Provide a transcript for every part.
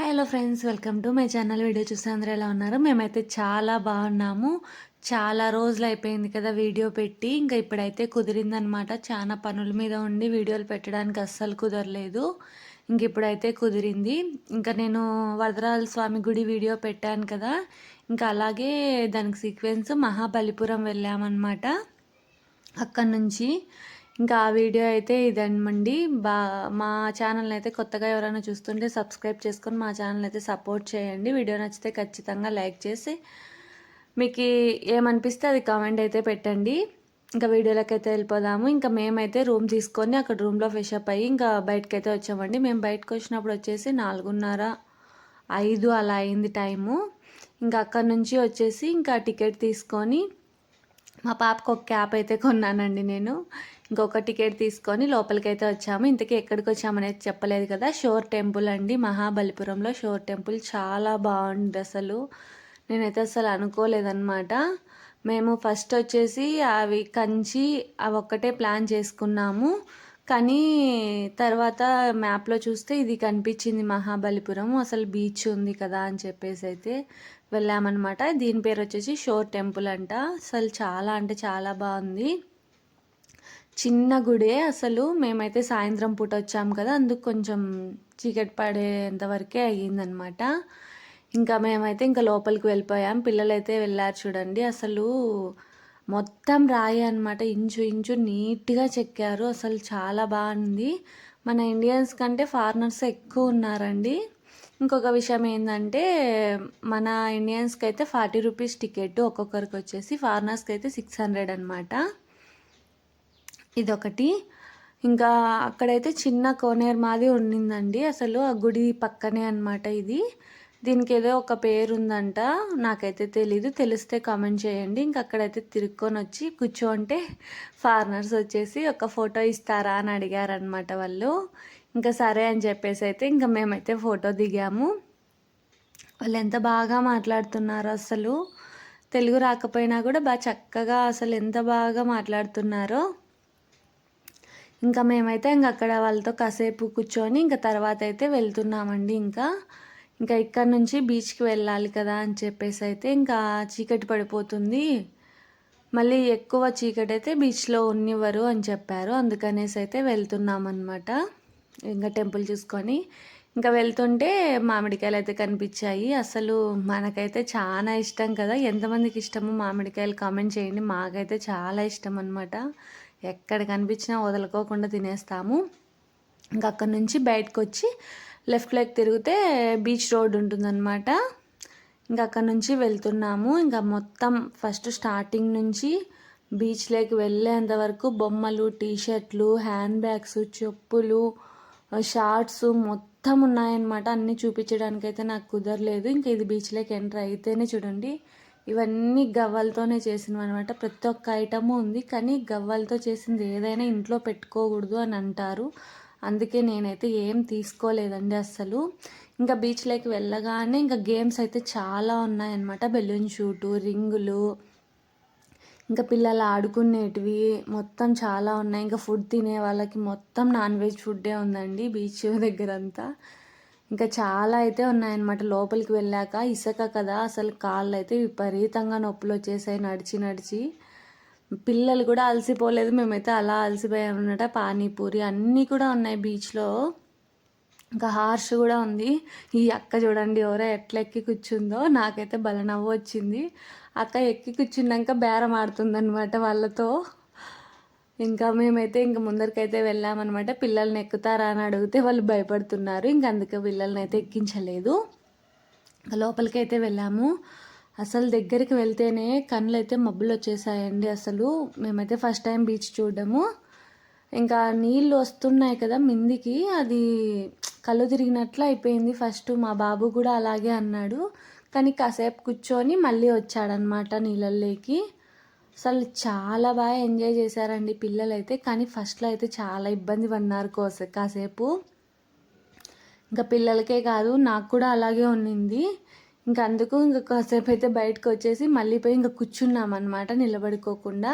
Hi hello friends welcome to my channel video చూస్తే అందరూ ఎలా ఉన్నారు? మేమైతే చాలా బాగున్నాము. చాలా రోజులు అయిపోయింది కదా వీడియో పెట్టి. ఇంకా ఇప్పుడైతే కుదిరిందనమాట చాలా పనుల మీద ఉండి వీడియోలు పెట్టడానికి అస్సలు కుదరలేదు. ఇంక ఇప్పుడైతే కుదిరింది. ఇంకా నేను వరదరాజ స్వామి గుడి వీడియో పెట్టాను కదా. ఇంకా అలాగే దానికి సీక్వెన్స్ మహాబలిపురం వెళ్ళామన్నమాట. అక్కడి నుంచి ఇంకా ఆ వీడియో అయితే ఇదనమండి బా మా ఛానల్ని అయితే కొత్తగా ఎవరైనా చూస్తుంటే సబ్స్క్రైబ్ చేసుకొని మా ఛానల్ అయితే సపోర్ట్ చేయండి. వీడియో నచ్చితే ఖచ్చితంగా లైక్ చేసి మీకు ఏమనిపిస్తే అది కామెంట్ అయితే పెట్టండి. ఇంకా వీడియోలోకి అయితే వెళ్ళిపోదాము. ఇంకా మేమైతే రూమ్ తీసుకొని అక్కడ రూమ్లో ఫ్రెషప్ అప్ అయ్యి ఇంకా బయటకు అయితే వచ్చామండి. మేము బయటకు వచ్చినప్పుడు వచ్చేసి నాలుగున్నర ఐదు అలా అయింది టైము. ఇంకా అక్కడ నుంచి వచ్చేసి ఇంకా టికెట్ తీసుకొని మా పాపకు ఒక క్యాప్ అయితే కొన్నానండి నేను. ఇంకొక టికెట్ తీసుకొని లోపలికి అయితే వచ్చాము. ఇంతకీ ఎక్కడికి వచ్చామనేది చెప్పలేదు కదా. షోర్ టెంపుల్ అండి. మహాబలిపురంలో షోర్ టెంపుల్ చాలా బాగుంది అసలు. నేనైతే అసలు అనుకోలేదన్నమాట. మేము ఫస్ట్ వచ్చేసి అవి కంచి అవి ఒక్కటే ప్లాన్ చేసుకున్నాము. కానీ తర్వాత మ్యాప్లో చూస్తే ఇది కనిపించింది మహాబలిపురం. అసలు బీచ్ ఉంది కదా అని చెప్పేసి అయితే వెళ్ళామన్నమాట. దీని పేరు వచ్చేసి షోర్ టెంపుల్ అంట. అసలు చాలా అంటే చాలా బాగుంది. చిన్న గుడే అసలు. మేమైతే సాయంత్రం పూట వచ్చాము కదా. అందుకు కొంచెం చీకటి పడేంత వరకే అయ్యిందనమాట ఇంకా మేమైతే ఇంకా లోపలికి వెళ్ళిపోయాం. పిల్లలైతే వెళ్ళారు చూడండి. అసలు మొత్తం రాయి అనమాట ఇంచు ఇంచు నీట్గా చెక్కారు. అసలు చాలా బాగుంది. మన ఇండియన్స్ కంటే ఫారినర్స్ ఎక్కువ ఉన్నారండి. ఇంకొక విషయం ఏంటంటే మన ఇండియన్స్కి అయితే ఫార్టీ రూపీస్ టికెట్ ఒక్కొక్కరికి వచ్చేసి ఫారినర్స్కి అయితే సిక్స్ హండ్రెడ్ అనమాట ఇదొకటి. ఇంకా అక్కడైతే చిన్న కోనేరు మాది ఉండిందండి అసలు ఆ గుడి పక్కనే అనమాట ఇది. దీనికి ఏదో ఒక పేరు ఉందంట నాకైతే తెలీదు. తెలిస్తే కామెంట్ చేయండి. ఇంక అక్కడైతే తిరుక్కొని వచ్చి కూర్చోంటే ఫారినర్స్ వచ్చేసి ఒక ఫోటో ఇస్తారా అని అడిగారనమాట వాళ్ళు. ఇంకా సరే అని చెప్పేసి అయితే ఇంకా మేమైతే ఫోటో దిగాము. వాళ్ళు ఎంత బాగా మాట్లాడుతున్నారు అసలు. తెలుగు రాకపోయినా కూడా బాగా చక్కగా అసలు ఎంత బాగా మాట్లాడుతున్నారో. ఇంకా మేమైతే ఇంక అక్కడ వాళ్ళతో కాసేపు కూర్చొని ఇంకా తర్వాత అయితే వెళ్తున్నామండి ఇంకా. ఇంకా ఇక్కడ నుంచి బీచ్కి వెళ్ళాలి కదా అని చెప్పేసి అయితే ఇంకా చీకటి పడిపోతుంది. మళ్ళీ ఎక్కువ చీకటి అయితే బీచ్లో ఉన్నివ్వరు అని చెప్పారు. అందుకనేసి అయితే వెళ్తున్నామన్నమాట. ఇంకా టెంపుల్ చూసుకొని. ఇంకా వెళ్తుంటే మామిడికాయలు అయితే కనిపించాయి. అసలు మనకైతే చాలా ఇష్టం కదా. ఎంతమందికి ఇష్టమో మామిడికాయలు కామెంట్ చేయండి. మాకైతే చాలా ఇష్టం అనమాట ఎక్కడ కనిపించినా వదులుకోకుండా తినేస్తాము. ఇంకా అక్కడి నుంచి బయటకు వచ్చి లెఫ్ట్ లెగ్ తిరిగితే బీచ్ రోడ్ ఉంటుందన్నమాట. ఇంకా అక్కడ నుంచి వెళ్తున్నాము. ఇంకా మొత్తం ఫస్ట్ స్టార్టింగ్ నుంచి బీచ్ వెళ్ళేంత వరకు బొమ్మలు టీషర్ట్లు హ్యాండ్ బ్యాగ్స్ చెప్పులు షార్ట్స్ మొత్తం ఉన్నాయన్నమాట. అన్నీ చూపించడానికి అయితే నాకు కుదరలేదు. ఇంకా ఇది బీచ్లోకి ఎంటర్ అయితేనే చూడండి. ఇవన్నీ గవ్వలతోనే చేసినవి అనమాట ప్రతి ఒక్క ఐటము ఉంది. కానీ గవ్వలతో చేసింది ఏదైనా ఇంట్లో పెట్టుకోకూడదు అని అంటారు. అందుకే నేనైతే ఏం తీసుకోలేదండి అస్సలు. ఇంకా బీచ్లోకి వెళ్ళగానే ఇంకా గేమ్స్ అయితే చాలా ఉన్నాయన్నమాట. బెలూన్ షూటు రింగులు ఇంకా పిల్లలు ఆడుకునేటివి మొత్తం చాలా ఉన్నాయి. ఇంకా ఫుడ్ తినే వాళ్ళకి మొత్తం నాన్ వెజ్ ఫుడ్డే ఉందండి బీచ్ దగ్గర అంతా ఇంకా చాలా అయితే ఉన్నాయన్నమాట. లోపలికి వెళ్ళాక ఇసక కదా అసలు కాళ్ళు అయితే విపరీతంగా నొప్పులు వచ్చేసాయి నడిచి నడిచి. పిల్లలు కూడా అలసిపోలేదు. మేమైతే అలా అలసిపోయామన్నమాట పానీపూరి అన్నీ కూడా ఉన్నాయి బీచ్లో ఇంకా హార్ష్ కూడా ఉంది. ఈ అక్క చూడండి ఎవరో ఎట్లా ఎక్కి కూర్చుందో. నాకైతే బలనవ్వు వచ్చింది. అక్క ఎక్కి కూర్చున్నాక బేరం ఆడుతుందనమాట వాళ్ళతో. ఇంకా మేమైతే ఇంకా ముందరికైతే వెళ్ళామన్నమాట. పిల్లల్ని ఎక్కుతారా అని అడిగితే వాళ్ళు భయపడుతున్నారు. ఇంక అందుకే పిల్లల్ని అయితే ఎక్కించలేదు. లోపలికైతే వెళ్ళాము. అసలు దగ్గరికి వెళ్తేనే కళ్ళు అయితే మబ్బులు వచ్చేసాయండి అసలు. మేమైతే ఫస్ట్ టైం బీచ్ చూడడము. ఇంకా నీళ్ళు వస్తున్నాయి కదా మిందికి. అది కళ్ళు తిరిగినట్లు అయిపోయింది ఫస్ట్. మా బాబు కూడా అలాగే అన్నాడు. కానీ కాసేపు కూర్చొని మళ్ళీ వచ్చాడనమాట నీళ్ళల్లోకి. అసలు చాలా బాగా ఎంజాయ్ చేశారండి పిల్లలు అయితే కానీ ఫస్ట్లో అయితే చాలా ఇబ్బంది పడినారు కోసే కాసేపు. ఇంకా పిల్లలకే కాదు నాకు కూడా అలాగే ఉన్నింది. ఇంకా అందుకు ఇంకా కాసేపు అయితే బయటకు వచ్చేసి మళ్ళీ పోయి ఇంకా కూర్చున్నాం అనమాట నిలబడుకోకుండా.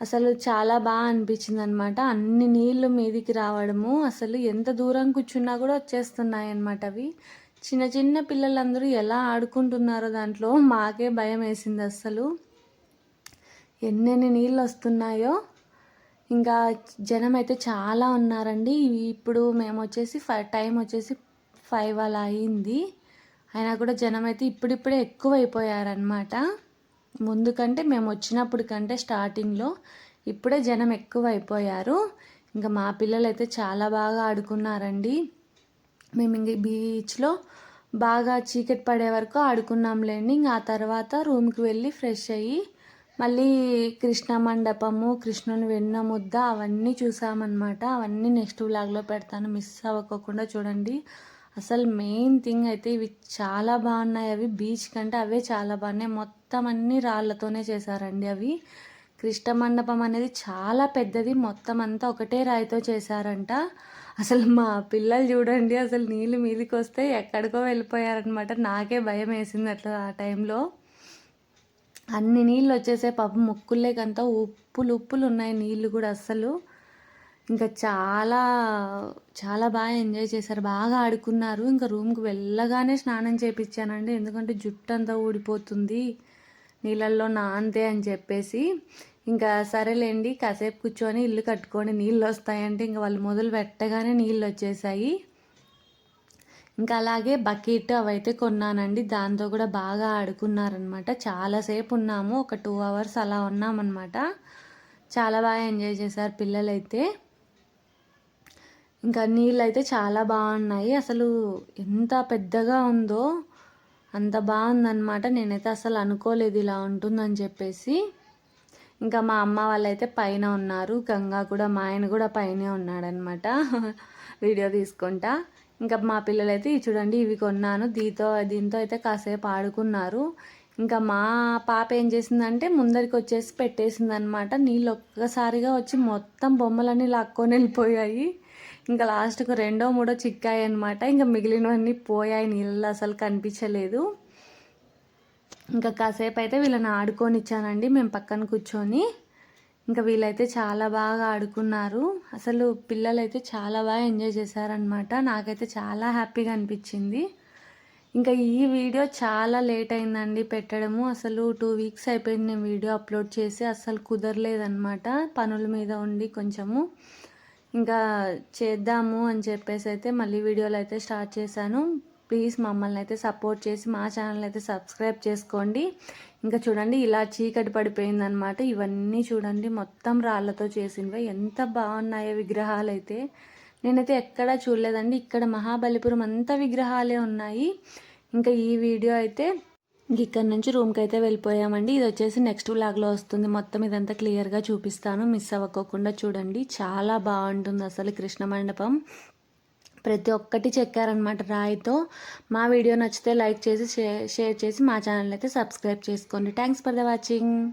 అసలు చాలా బాగా అనిపించింది అనమాట అన్ని నీళ్ళు మీదికి రావడము అసలు ఎంత దూరం కూర్చున్నా కూడా వచ్చేస్తున్నాయి అనమాట అవి. చిన్న చిన్న పిల్లలందరూ ఎలా ఆడుకుంటున్నారో దాంట్లో మాకే భయం వేసింది అస్సలు. ఎన్నెన్ని నీళ్ళు వస్తున్నాయో. ఇంకా జనం అయితే చాలా ఉన్నారండి. ఇప్పుడు మేము వచ్చేసి ఫైవ్ టైం వచ్చేసి ఫైవ్ అలా అయింది. అయినా కూడా జనం అయితే ఇప్పుడిప్పుడే ఎక్కువ అయిపోయారనమాట ముందు కంటే మేము వచ్చినప్పుడు కంటే స్టార్టింగ్లో ఇప్పుడే జనం ఎక్కువ అయిపోయారు ఇంకా మా పిల్లలు అయితే చాలా బాగా ఆడుకున్నారండి. మేము ఇంక బీచ్లో బాగా చీకటి పడే వరకు ఆడుకున్నాంలేండి ఇంకా ఆ తర్వాత రూమ్కి వెళ్ళి ఫ్రెష్ అయ్యి మళ్ళీ కృష్ణ మండపము కృష్ణుని వెన్న ముద్ద అవన్నీ చూసామన్నమాట. అవన్నీ నెక్స్ట్ వ్లాగ్లో పెడతాను. మిస్ అవ్వకోకుండా చూడండి. అసలు మెయిన్ థింగ్ అయితే ఇవి చాలా బాగున్నాయి. అవి బీచ్ కంటే అవే చాలా బాగున్నాయి. మొత్తం అన్ని రాళ్ళతోనే చేశారండి అవి. కృష్ణ మండపం అనేది చాలా పెద్దది. మొత్తం అంతా ఒకటే రాయితో చేశారంట. అసలు మా పిల్లలు చూడండి అసలు నీళ్ళు మీదికి వస్తే ఎక్కడికో వెళ్ళిపోయారనమాట నాకే భయం వేసింది అట్లా ఆ టైంలో. అన్ని నీళ్ళు వచ్చేసే పాపం ముక్కులేకంతా ఉప్పులు ఉప్పులు ఉన్నాయి నీళ్ళు కూడా అస్సలు. ఇంకా చాలా చాలా బాగా ఎంజాయ్ చేశారు బాగా ఆడుకున్నారు. ఇంకా రూమ్కి వెళ్ళగానే స్నానం చేయించానండి ఎందుకంటే జుట్టు అంతా ఊడిపోతుంది నీళ్ళల్లో నాంతే అని చెప్పేసి. ఇంకా సరేలేండి కాసేపు కూర్చొని ఇల్లు కట్టుకొని నీళ్ళు వస్తాయంటే ఇంకా వాళ్ళు మొదలు పెట్టగానే నీళ్ళు వచ్చేసాయి ఇంకా అలాగే బకెట్ అవైతే కొన్నానండి దాంతో కూడా బాగా ఆడుకున్నారనమాట. చాలాసేపు ఉన్నాము ఒక టూ అవర్స్ అలా ఉన్నామన్నమాట చాలా బాగా ఎంజాయ్ చేశారు పిల్లలైతే. ఇంకా నీళ్ళు అయితే చాలా బాగున్నాయి అసలు ఎంత పెద్దగా ఉందో అంత బాగుందన్నమాట నేనైతే అసలు అనుకోలేదు ఇలా ఉంటుందని చెప్పేసి. ఇంకా మా అమ్మ వాళ్ళైతే పైన ఉన్నారు. గంగా కూడా మా ఆయన కూడా పైనే ఉన్నాడనమాట వీడియో తీసుకుంటా. ఇంకా మా పిల్లలైతే చూడండి ఇవి కొన్నాను. దీంతో దీంతో అయితే కాసేపు ఆడుకున్నారు. ఇంకా మా పాప ఏం చేసిందంటే ముందరికి వచ్చేసి పెట్టేసింది అనమాట నీళ్ళు ఒక్కసారిగా వచ్చి మొత్తం బొమ్మలన్నీ లాక్కొని వెళ్ళిపోయాయి. ఇంకా లాస్ట్కు రెండో మూడో చిక్కాయి అనమాట ఇంకా మిగిలినవన్నీ పోయాయి. నీళ్ళు అసలు కనిపించలేదు. ఇంకా కాసేపు అయితే వీళ్ళని ఆడుకొనిచ్చానండి. మేము పక్కన కూర్చొని ఇంకా వీళ్ళైతే చాలా బాగా ఆడుకున్నారు. అసలు పిల్లలైతే చాలా బాగా ఎంజాయ్ చేశారనమాట నాకైతే చాలా హ్యాపీగా అనిపించింది. ఇంకా ఈ వీడియో చాలా లేట్ అయిందండి పెట్టడము. అసలు టూ వీక్స్ అయిపోయింది నేను వీడియో అప్లోడ్ చేసి అసలు కుదరలేదనమాట పనుల మీద ఉండి కొంచెము ఇంకా చేద్దాము అని చెప్పేసి అయితే మళ్ళీ వీడియోలు అయితే స్టార్ట్ చేశాను. ప్లీజ్ మమ్మల్ని అయితే సపోర్ట్ చేసి మా ఛానల్ అయితే సబ్స్క్రైబ్ చేసుకోండి. ఇంకా చూడండి ఇలా చీకటి పడిపోయిందనమాట ఇవన్నీ చూడండి మొత్తం రాళ్ళతో చేసినవి ఎంత బాగున్నాయో విగ్రహాలు అయితే. నేనైతే ఎక్కడా చూడలేదండి. ఇక్కడ మహాబలిపురం అంతా విగ్రహాలే ఉన్నాయి. ఇంకా ఈ వీడియో అయితే ఇక్కడ నుంచి రూమ్కి అయితే వెళ్ళిపోయామండి. ఇది వచ్చేసి నెక్స్ట్ వ్లాగ్లో వస్తుంది. మొత్తం ఇదంతా క్లియర్గా చూపిస్తాను. మిస్ అవ్వకోకుండా చూడండి. చాలా బాగుంటుంది అసలు కృష్ణ మండపం ప్రతి ఒక్కటి చెక్కారనమాట రాయితో. మా వీడియో నచ్చితే లైక్ చేసి షేర్ చేసి మా ఛానల్ అయితే సబ్స్క్రైబ్ చేసుకోండి. Thanks for the watching.